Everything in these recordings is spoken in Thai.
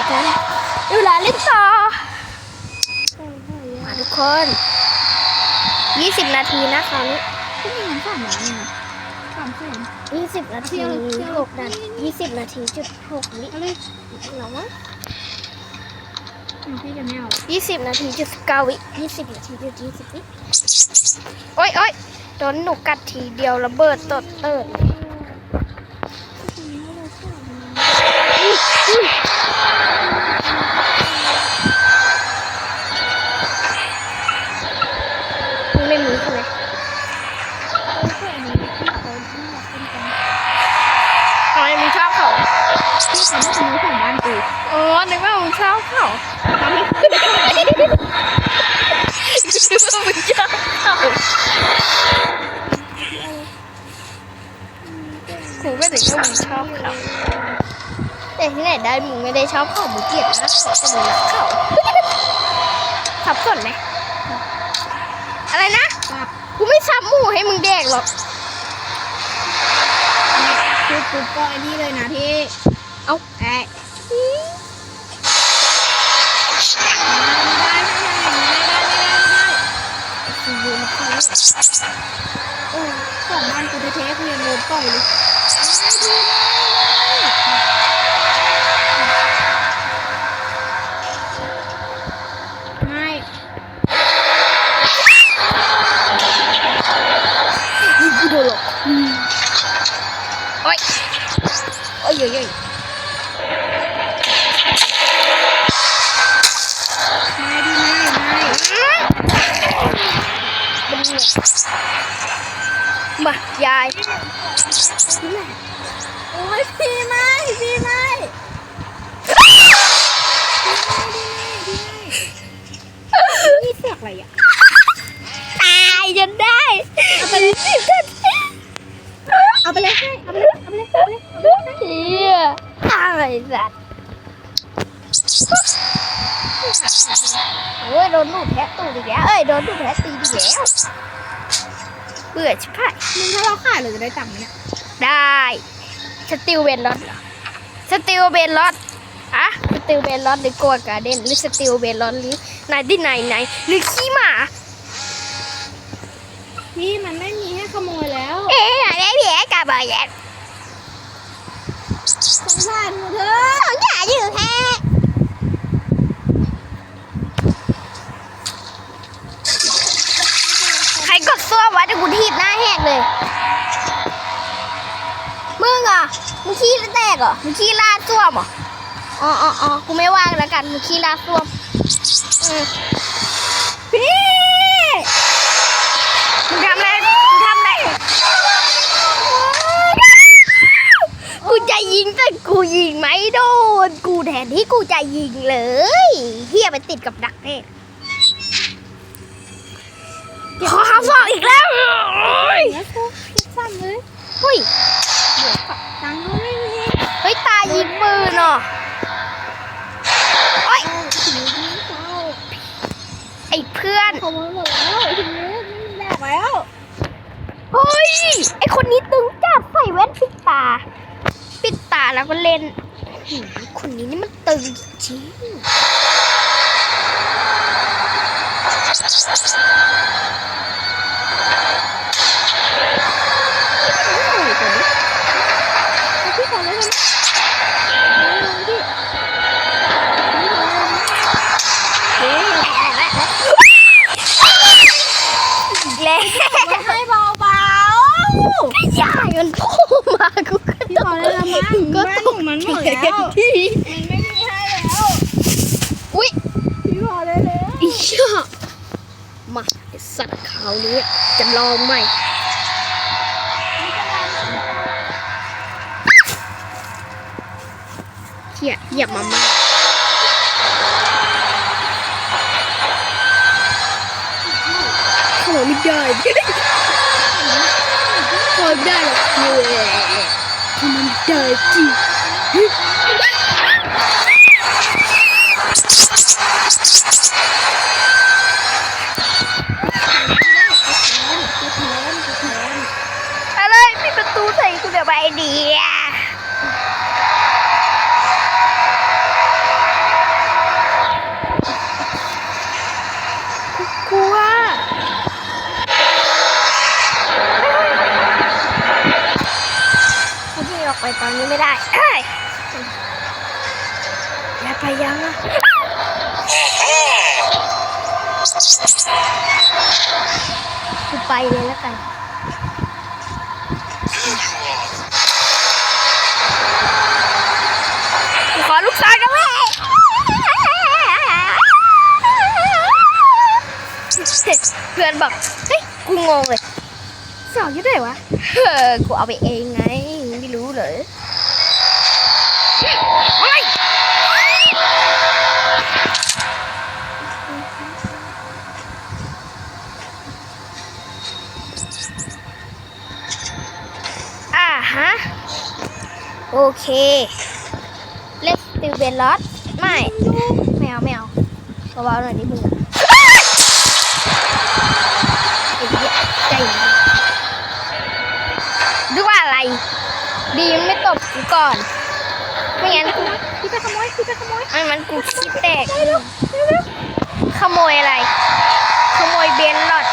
ยวกันเวลาเล่นต่อมาทุกคน20นาทีนะคราวนี้ก็มีเงินสามล้านเองนะสามแสน20นาทีเที่ยวเที่ยว6นาที20นาทีจุด6วิเอาเลยเหรอวะอืมพี่จะไม่เอา20นาทีจุด9วิ20นาทีจุด20วิโอ๊ยโอ๊ยโดนหนูกัดทีเดียวระเบิดตดเติดเลย ได้มึงไม่ได้ชอบเขามึงเกลียดนะเขาแต่มึงรักเขาสับสนไหมอะไรนะปรับกูไม่ซับหมูให้มึงแดกหรอกคือกูปล่อยนี่เลยนะที่เอาแอะเออของบ้านกูแท้ๆกูยังโดนปล่อยเลย โดนหนูแทะตีอีกแล้วเบื่อชิบหายมึงถ้าเราขายเราจะได้ตังค์ไหมเนี่ยได้สติลเบนลอดสติลเบนลอดอะสติลเบนลอดหรือโกวการ์เด้นหรือสติลเบนลอดหรือไนที่ไหนไหนหรือขี้หมาพี่มันไม่มีให้ขโมยแล้ว เอ๊ะอะไรเพี้ยกาบอยแยสงสารหนูเถอะอย่าอยู่แค่ใครกด ซ่วมวะจะกูทีบหน้าแหกเลย มึงอะมึงขี้แตกเหรอมึงขี้ลาดซ่วมเหรออ๋ออ๋ออ๋อกูไม่ว่างแล้วกันมึงขี้ลาดซ่วมอืมพี่มึงทำอะไรมึงทำอะไรกูจะยิงแต่กูยิงไม่โดน กูแทนที่กูจะยิงเลยเฮียไปติดกับดักแน่ ขอคำบอกอีกแล้วแล้วกูคิดสั้นเลยเฮ้ยตังค์ก็ไม่มีเฮ้ยตายิงปืนเหรอโอ้ยทีนี้เศร้าไอ้เพื่อนขโมยหมดแล้วทีนี้ไม่มีแดกแล้วเฮ้ยไอ้คนนี้ตึงจัดใส่แว่นปิดตา ปิดตาแล้วก็เล่นหืมคนนี้นี่มันตึงจริง พี่ขอเลยนะพี่ แล้ว ให้เบาเบา อย่าเงินพ่อมากูก็ พี่ขอเลยละมั้ง ก็ แม่ ต้อง มันหมดแล้ว ที่ มันไม่มีให้แล้ว อุ้ย พี่ขอเลยแล้ว อีเชี่ยมาไอ้ สัตว์ขานี้จะลองใหมเฮียเหยียบมามาขอไม่ได้ขอไม่ได้หรอกเย้ทำมันได้จริง ดีอะกลัวพี่ออกไปตอนนี้ไม่ได้เอ้ยอย่าไปยังอะไปเลยแล้วกัน พื่อนบอกเฮ้ยกูงงเลยสอนอยู่ไหนวะเออกูเอาไปเองไงไม่รู้เลยเฮ้ยอ่าฮะ โอเคเล็กติวเบนลอสไม่ ไม่เอาไม่เอาเบาๆหน่อยดิมึงอะไอ้เหี้ยใจเย็นดูว่าอะไร ดีมันไม่ตบ กูก่อน ไม่งั้นกูพี่ไปขโมยพี่ไปขโมยไม่มันกูคิดแตก ขโมยอะไร ขโมยเบนลอด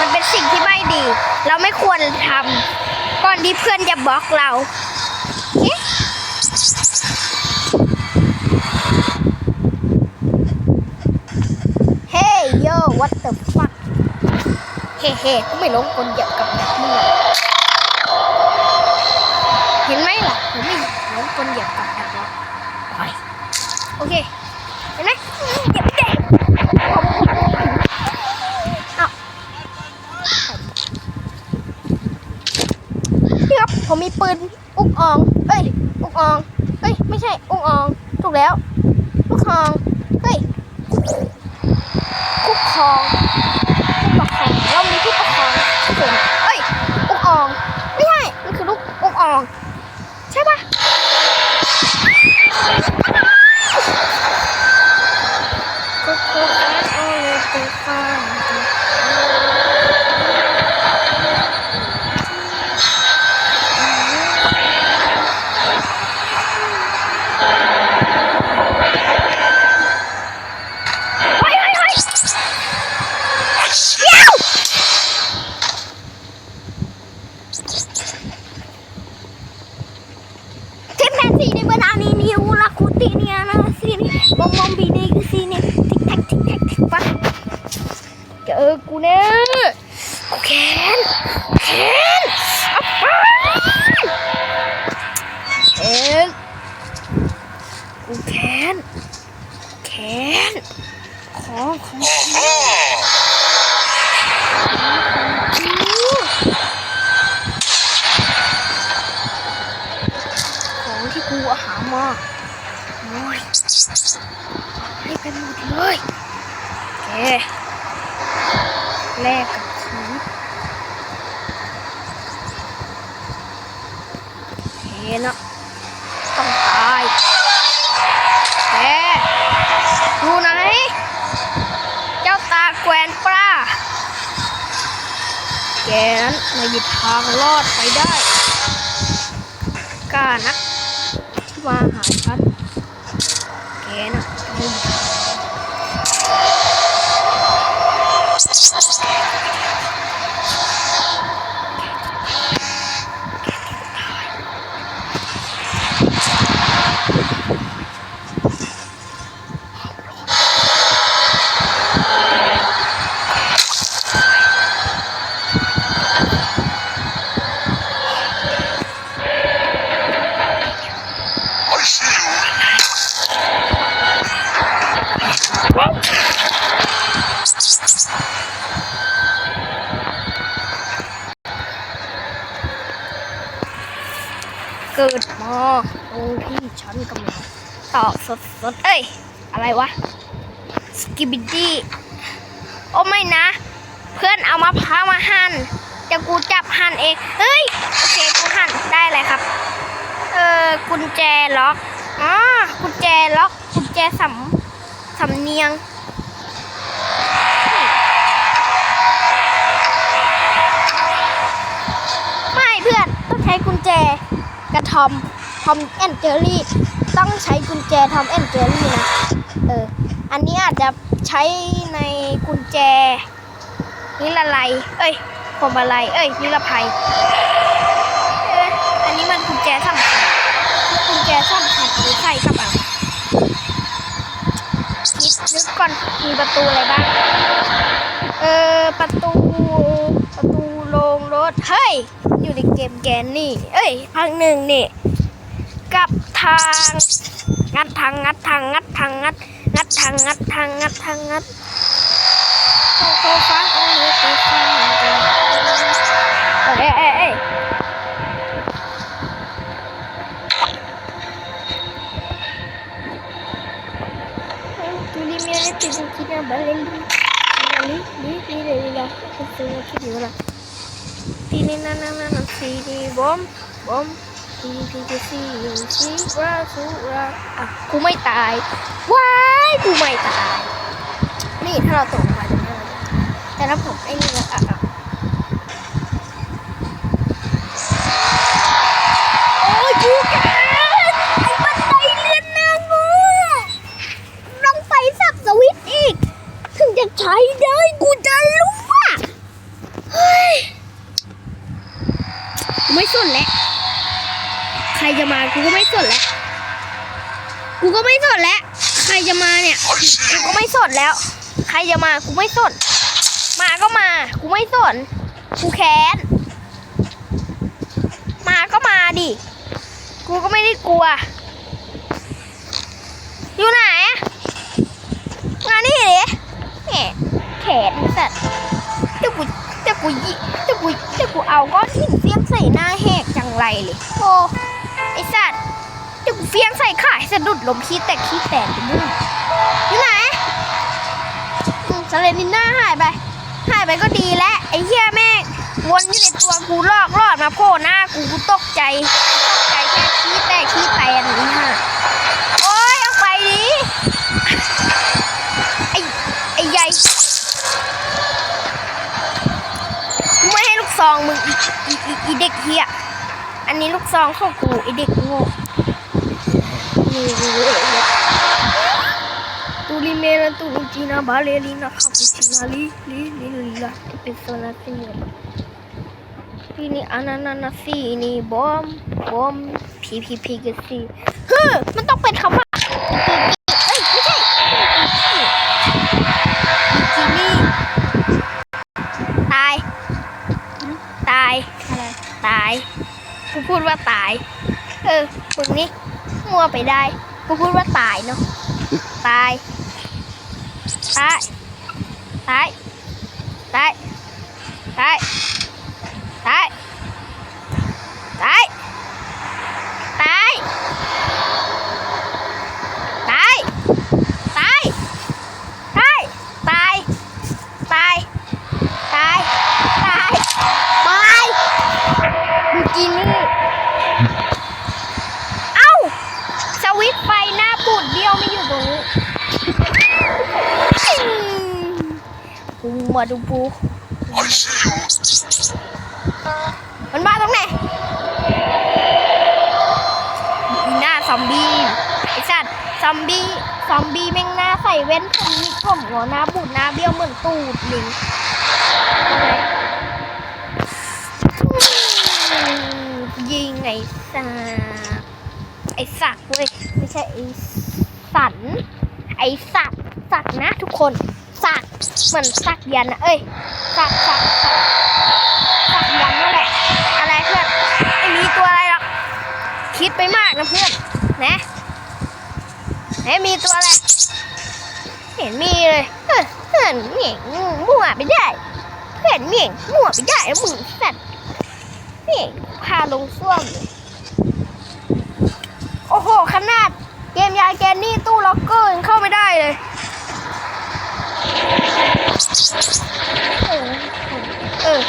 มันเป็นสิ่งที่ไม่ดี เราไม่ควรทำก่อนที่เพื่อนจะบล็อกเราเอ๊ะเฮ้ยโย่ what the fuck เฮ้เฮ้กูไม่ลงคนเหยียบกับดักมึงหรอกเห็นไหมล่ะ อุกออง เอ้ย อุกออง เอ้ย ไม่ใช่ อุกออง ถูกแล้ว ลูกคอง เฮ้ย ผู้ปกครองผู้ปกครองเรามีผู้ปกครองที่ผมเอ้ยอุกออง ไม่ใช่ มันคือลูกอุกออง ใช่ปะกุ๊กกุ๊กโอ้ยตุ๊กตาเฮ้ยเฮ้ยเฮ้ยเดี๋ยวทิมแพนสีในเบอร์นานีนิวลาคูติเนียนะสีนี่บอมบอมบีนี่คือสีนี่ทิกแท็กทิกแท็กทิกปะเจอกูแน่กูแค้นแค้นอัปปะแค้นกูแค้นแค้น ของขอของที่กูหามาโอ้ยให้กันหมดเลยแกแลกกับชีวิตเห็นะต้องตายแกอยู่ไหน เจ้าตาแกวนปลา แกนั้นไม่มีทางรอดไปได้กล้านักที่มาหาฉัน ต่อสดสดเอ้ย อะไรวะ สกิบิดี้ โอ้ไม่นะ เพื่อนเอามะพร้าวมาหั่นจะกูจับหั่นเอง เฮ้ย โอเค กูหั่นได้เลยครับ เออกุญแจล็อกอ๋อกุญแจล็อกกุญแจสำสำเนียงไม่เพื่อนต้องใช้กุญแจกระทอมทอมแอนเจอรี่ ต้องใช้กุญแจทอมแอนเจอรี่นะ เออ อันนี้อาจจะใช้ในกุญแจนิรลัย เอ้ยพวงมาลัยเอ้ยนิรภัยเอออันนี้มันกุญแจสำคัญกุญแจสำคัญหรือใส่กับอะไรก่อนมีประตูอะไรบ้าง เออประตูประตูโรงรถ เฮ้ย อยู่ในเกมแกนนี่ เอ้ยพังหนึ่งนี่ กับ Ngatang. Ngatang, ngatang, ngatang, ngat. Ngatang, ngatang, ngatang, ngat. Eh, eh, eh. Tuli mere tizukina balendi. Bali, li, li, li, la. Tizukina. Tini na na na na. Tini bom, bom. ดีว่าซูว่อะกูไม่ตายว้ายกูไม่ตาย นี่ถ้าเราตกมาจะไม่แต่ถ้าผมไอ้นี่อะ แล้ว ใครจะมากูไม่สน มาก็มา กูไม่สน กูแค้น มาก็มาดิ กูก็ไม่ได้กลัว อยู่ไหนมานนี่ดิแหมแขนสัตว์เจ้ากูเจ้ากูยิเจ้ากูเจ้ากูเอาก้อนหินเฟี้ยงใส่หน้าแหกจังไรเลยโอ้ไอสัตว์เจ้ากูเฟี้ยงใส่ขาให้สะดุดลมขี้แตกขี้แตกไปด้วยอยู่ไหน สเลนิน่าหายไปหายไปก็ดีแล้วไอ้เหี้ยแม่งวนอยู่ในตัวกูลอกลอดมาโผล่หน้ากูกูตกใจตกใจแค่ขี้แตกขี้แตนนี่ฮะโอ้ยเอาไปดิไอ้ไอ้ใหญ่กูไม่ให้ลูกซองมึงอีอีอีอีเด็กเฮียอันนี้ลูกซองของกูไอเด็กโง่ นี่กูเอ๋ยตูริเมลตูจินาบาเลลีนาคาปูชินาลีลีลีลีลาที่เป็นโซนาซิเนียทีนี่อานานานาซีนี่บอมบอมพีพีพีกซีเฮ้อมันต้องเป็นคำว่าเอ้ยไม่ใช่บิกินี่ตายตายอะไรตายกูพูดว่าตาย เออพวกนี้มัวไปได้กูพูดว่าตายเนาะตาย 来，来 กูมาดูปูมันมาตรงไหนหน้าซอมบี้ไอ้สัตว์ซอมบี้ซอมบี้แม่งหน้าใส่เว้นผมมีผมหัวหน้าบูดหน้าเบี้ยวเหมือนตูดลิงยิงไอ้สักไอ้สักเว้ยไม่ใช่ไอ้สันไอ้สักสักนะทุกคน เหมือนสักยันนะเอ้ยสักสักสักสักยันนั่นแหละอะไรเพื่อนไม่มีตัวอะไรหรอกคิดไปมากนะเพื่อนนะไหนมีตัวอะไรเห็นมีเลยเฮ้ยเห็นเหม่งมั่วไปได้เห็นเหม่งมั่วไปได้แล้วมึงสัตว์เหม่งพาลงส้วมโอ้โหขนาดเกมยายแกนนี่ตู้ล็อกเกอร์ยังเข้าไม่ได้เลย Evet. Evet.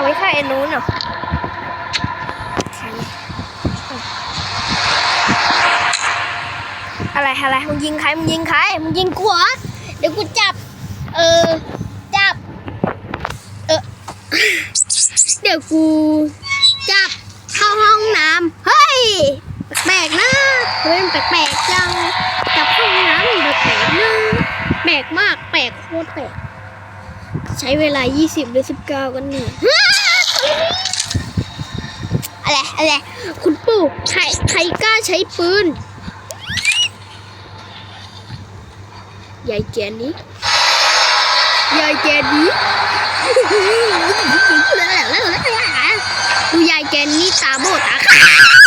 เอาไว้ใส่อันนู้นเหรออะไรอะไรมึงยิงใครมึงยิงใครมึงยิงกูเหรอเดี๋ยวกูจับ เออ จับ เออ เดี๋ยวกู จับเข้าห้องน้ำเฮ้ยแปลกนะเฮ้ยแปลกๆจังจับเข้าห้องน้ำแปลกๆนะแปลกมากแปลกโคตรแปลกใช้เวลา 20 หรือ 19 กันเนี่ย อะไรอะไรคุณปู่ใครใครกล้าใช้ปืนยายแกนี้ยายแกนี้ดูยายแกนี้ตาโบตาขาว